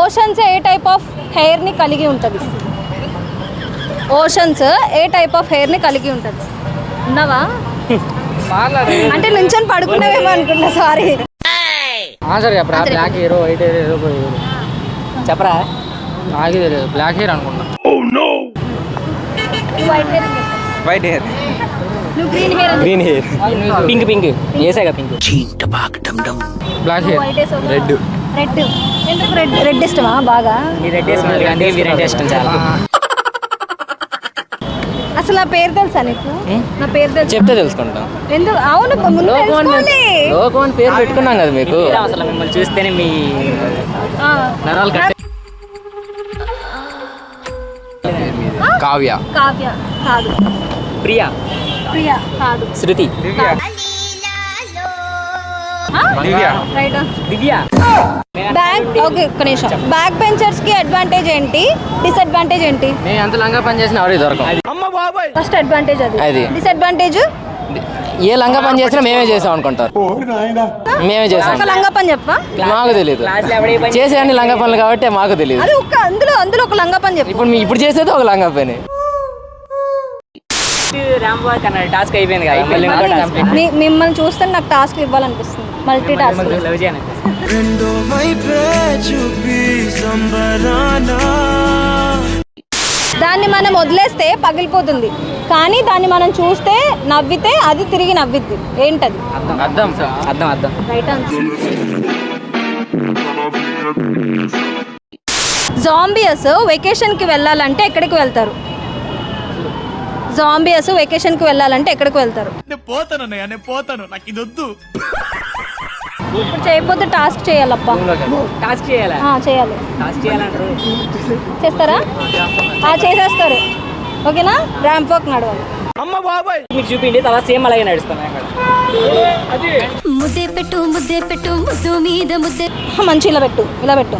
Oceans A type of హెయిర్ని కలిగి ఉంటుంది? ఓషన్స్ ఏ టైప్ ఆఫ్ హెయిర్ని కలిగి ఉంటుంది? ఉన్నావా? అంటే నుంచొని పడుకున్నావేమో అనుకున్నా సారీ ఆన్సర్ చెప్పరా బ్లాక్ హీరో వైట్ హీరో ఏదో. చెప్పరా? నాకే తెలియదు. బ్లాక్ హెయిర్ అనుకుంటా. White hair hair green hair green hair pink pink వేసాగా pink black hair red red. ఎందుకు రెడ్? రెడ్ ఇష్టమా? బాగా. మీ రెడ్ ఇష్టం చాలా. అసలు నా పేరు తెలుసా నీకు? నా పేరు తెలుసు? చెప్తే తెలుసుకుంటాం. ఎందుకు అవును ముందు తెలుసుకోవాలి లోకం అని పేరు పెట్టుకున్నాం కదా మీకు. అసలు మిమ్మల్ని చూస్తేనే మీ ఆ, నరాలు కట్టే కావ్య. కావ్య. కాదు. ప్రియా. ప్రియ కాదు. శృతి. బ్యాక్ ఓకే ఒక్క నిమిషం. బ్యాక్ బెంచర్స్కి అడ్వాంటేజ్ ఏంటి? డిసడ్వాంటేజ్ ఏంటి? నేను ఎంత లంగా పని చేసినా ఎవరికి దొరకం ఫస్ట్ అడ్వాంటేజ్ అది. అది. డిసడ్వాంటేజ్ ఏ లంగా పని చేసినా మేమే చేసాం అనుకుంటారు. మేమే చేసాం. లంగా పని చెప్పా మాకు తెలియదు చేసే అన్ని లంగా పనులు కాబట్టి మాకు తెలియదు అది ఒక్క అందులో అందులో ఒక లంగా పని చెప్పు. ఇప్పుడు ఇప్పుడు చేసేది ఒక లంగా పని. టాస్క్ అయిపోయింది కదా మళ్ళీ ఇంకో task. మీ- మిమ్మల్ని చూస్తే నాకు టాస్క్ ఇవ్వాలనిపిస్తుంది. మల్టీ టాస్క్ మిమ్మల్ని love చేయను. రెండో వైపే చూపి సంబరానా. దాన్ని మనం వదిలేస్తే పగిలిపోతుంది. కానీ దాన్ని మనం చూస్తే నవ్వితే అది తిరిగి నవ్విద్ది. ఏంటది? అర్థం. అర్థం. అర్థం రైట్ ఆన్సర్ జాంబియస్ వెకేషన్కి వెళ్ళాలంటే ఎక్కడికి వెళ్తారు? జాంబియస్ వెకేషన్కి వెళ్ళాలంటే ఎక్కడికి వెళ్తారు? నేను పోతాను అన్నయ్య నేను పోతాను. నాకు ఇది వద్దు. ఇప్పుడు చేయకపోతే టాస్క్ చేయాలప్పా. టాస్క్ చేయాలా? ఆ, చేయాలి. టాస్క్ చేయాలంటారు చేస్తారా? ఆ, చేసేస్తారు. ఓకేనా? ర్యాంప్ వాక్ నడవాలి. మీకు చూపిండి తర్వాత సేమ్ అలాగే నడుస్తాను అక్కడ ముద్దే పెట్టు ముద్దే పెట్టు ముద్దు మీద ముద్దే. మంచి ఇలా పెట్టు ఇలా పెట్టు.